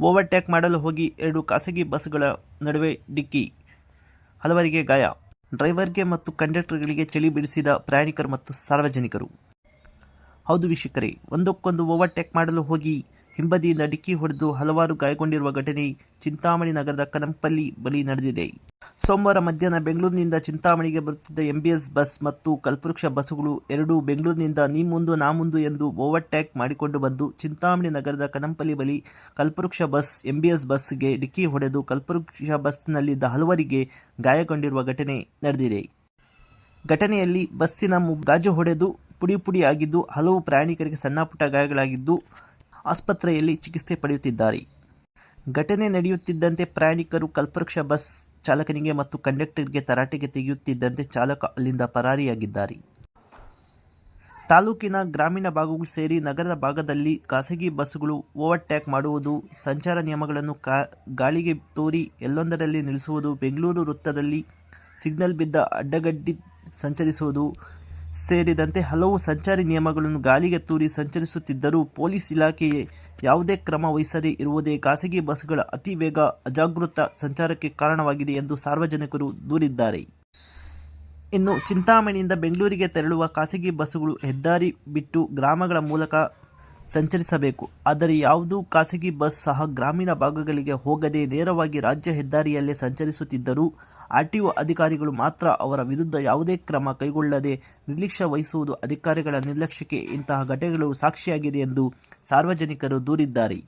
Overtake ಮಾಡಲು ಹೋಗಿ ಎರಡು ಖಾಸಗಿ ಬಸ್ಗಳ ನಡುವೆ ಡಿಕ್ಕಿ, ಹಲವರಿಗೆ ಗಾಯ. ಡ್ರೈವರ್ಗೆ ಮತ್ತು ಕಂಡಕ್ಟರ್ಗಳಿಗೆ ಚಳಿ ಬಿಡಿಸಿದ ಪ್ರಯಾಣಿಕರು ಮತ್ತು ಸಾರ್ವಜನಿಕರು. ಹೌದು ವೀಕ್ಷಕರೇ, ಒಂದಕ್ಕೊಂದು ಓವರ್ಟೇಕ್ ಮಾಡಲು ಹೋಗಿ ಹಿಂಬದಿಯಿಂದ ಡಿಕ್ಕಿ ಹೊಡೆದು ಹಲವಾರು ಗಾಯಗೊಂಡಿರುವ ಘಟನೆ ಚಿಂತಾಮಣಿ ನಗರದ ಕದಂಪಲ್ಲಿ ಬಳಿ ನಡೆದಿದೆ. ಸೋಮವಾರ ಮಧ್ಯಾಹ್ನ ಬೆಂಗಳೂರಿನಿಂದ ಚಿಂತಾಮಣಿಗೆ ಬರುತ್ತಿದ್ದ ಎಂಬಿಎಸ್ ಬಸ್ ಮತ್ತು ಕಲ್ಪವೃಕ್ಷ ಬಸ್ಸುಗಳು ಎರಡೂ ಬೆಂಗಳೂರಿನಿಂದ ನೀ ಮುಂದು, ನಾ ಮುಂದು ಎಂದು ಓವರ್ಟ್ಯಾಕ್ ಮಾಡಿಕೊಂಡು ಬಂದು ಚಿಂತಾಮಣಿ ನಗರದ ಕನಂಪಲ್ಲಿ ಬಳಿ ಕಲ್ಪವೃಕ್ಷ ಬಸ್, ಎಂಬಿಎಸ್ ಬಸ್ಗೆ ಡಿಕ್ಕಿ ಹೊಡೆದು ಕಲ್ಪವೃಕ್ಷ ಬಸ್ನಲ್ಲಿದ್ದ ಹಲವರಿಗೆ ಗಾಯಗೊಂಡಿರುವ ಘಟನೆ ನಡೆದಿದೆ. ಘಟನೆಯಲ್ಲಿ ಬಸ್ಸಿನ ಗಾಜು ಹೊಡೆದು ಪುಡಿ ಪುಡಿ ಆಗಿದ್ದು, ಹಲವು ಪ್ರಯಾಣಿಕರಿಗೆ ಸಣ್ಣಪುಟ್ಟ ಗಾಯಗಳಾಗಿದ್ದು, ಆಸ್ಪತ್ರೆಯಲ್ಲಿ ಚಿಕಿತ್ಸೆ ಪಡೆಯುತ್ತಿದ್ದಾರೆ. ಘಟನೆ ನಡೆಯುತ್ತಿದ್ದಂತೆ ಪ್ರಯಾಣಿಕರು ಕಲ್ಪವೃಕ್ಷ ಬಸ್ ಚಾಲಕನಿಗೆ ಮತ್ತು ಕಂಡಕ್ಟರ್ಗೆ ತರಾಟೆಗೆ ತೆಗೆಯುತ್ತಿದ್ದಂತೆ ಚಾಲಕ ಅಲ್ಲಿಂದ ಪರಾರಿಯಾಗಿದ್ದಾರೆ. ತಾಲೂಕಿನ ಗ್ರಾಮೀಣ ಭಾಗಗಳು ಸೇರಿ ನಗರದ ಭಾಗದಲ್ಲಿ ಖಾಸಗಿ ಬಸ್ಸುಗಳು ಓವರ್ಟ್ಯಾಕ್ ಮಾಡುವುದು, ಸಂಚಾರ ನಿಯಮಗಳನ್ನು ಕಾ, ಗಾಳಿಗೆ ತೋರಿ ಎಲ್ಲೊಂದರಲ್ಲಿ ನಿಲ್ಲಿಸುವುದು, ಬೆಂಗಳೂರು ವೃತ್ತದಲ್ಲಿ ಸಿಗ್ನಲ್ ಬಿದ್ದ ಅಡ್ಡಗಡ್ಡಿ ಸಂಚರಿಸುವುದು ಸೇರಿದಂತೆ ಹಲವು ಸಂಚಾರಿ ನಿಯಮಗಳನ್ನು ಗಾಳಿಗೆ ತೂರಿ ಸಂಚರಿಸುತ್ತಿದ್ದರೂ ಪೊಲೀಸ್ ಇಲಾಖೆಯೇ ಯಾವುದೇ ಕ್ರಮ ವಹಿಸದೇ ಇರುವುದೇ ಖಾಸಗಿ ಬಸ್ಗಳ ಅತಿ ವೇಗ ಅಜಾಗೃತ ಸಂಚಾರಕ್ಕೆ ಕಾರಣವಾಗಿದೆ ಎಂದು ಸಾರ್ವಜನಿಕರು ದೂರಿದ್ದಾರೆ. ಇನ್ನು ಚಿಂತಾಮಣಿಯಿಂದ ಬೆಂಗಳೂರಿಗೆ ತೆರಳುವ ಖಾಸಗಿ ಬಸ್ಸುಗಳು ಹೆದ್ದಾರಿ ಬಿಟ್ಟು ಗ್ರಾಮಗಳ ಮೂಲಕ ಸಂಚರಿಸಬೇಕು. ಆದರೆ ಯಾವುದೂ ಖಾಸಗಿ ಬಸ್ ಸಹ ಗ್ರಾಮೀಣ ಭಾಗಗಳಿಗೆ ಹೋಗದೆ ನೇರವಾಗಿ ರಾಜ್ಯ ಹೆದ್ದಾರಿಯಲ್ಲೇ ಸಂಚರಿಸುತ್ತಿದ್ದರೂ ಆರ್ಟಿಒ ಅಧಿಕಾರಿಗಳು ಮಾತ್ರ ಅವರ ವಿರುದ್ಧ ಯಾವುದೇ ಕ್ರಮ ಕೈಗೊಳ್ಳದೆ ನಿರ್ಲಕ್ಷ್ಯ ವಹಿಸುವುದು ಅಧಿಕಾರಿಗಳ ನಿರ್ಲಕ್ಷ್ಯಕ್ಕೆ ಇಂತಹ ಘಟನೆಗಳು ಸಾಕ್ಷಿಯಾಗಿದೆ ಎಂದು ಸಾರ್ವಜನಿಕರು ದೂರಿದ್ದಾರೆ.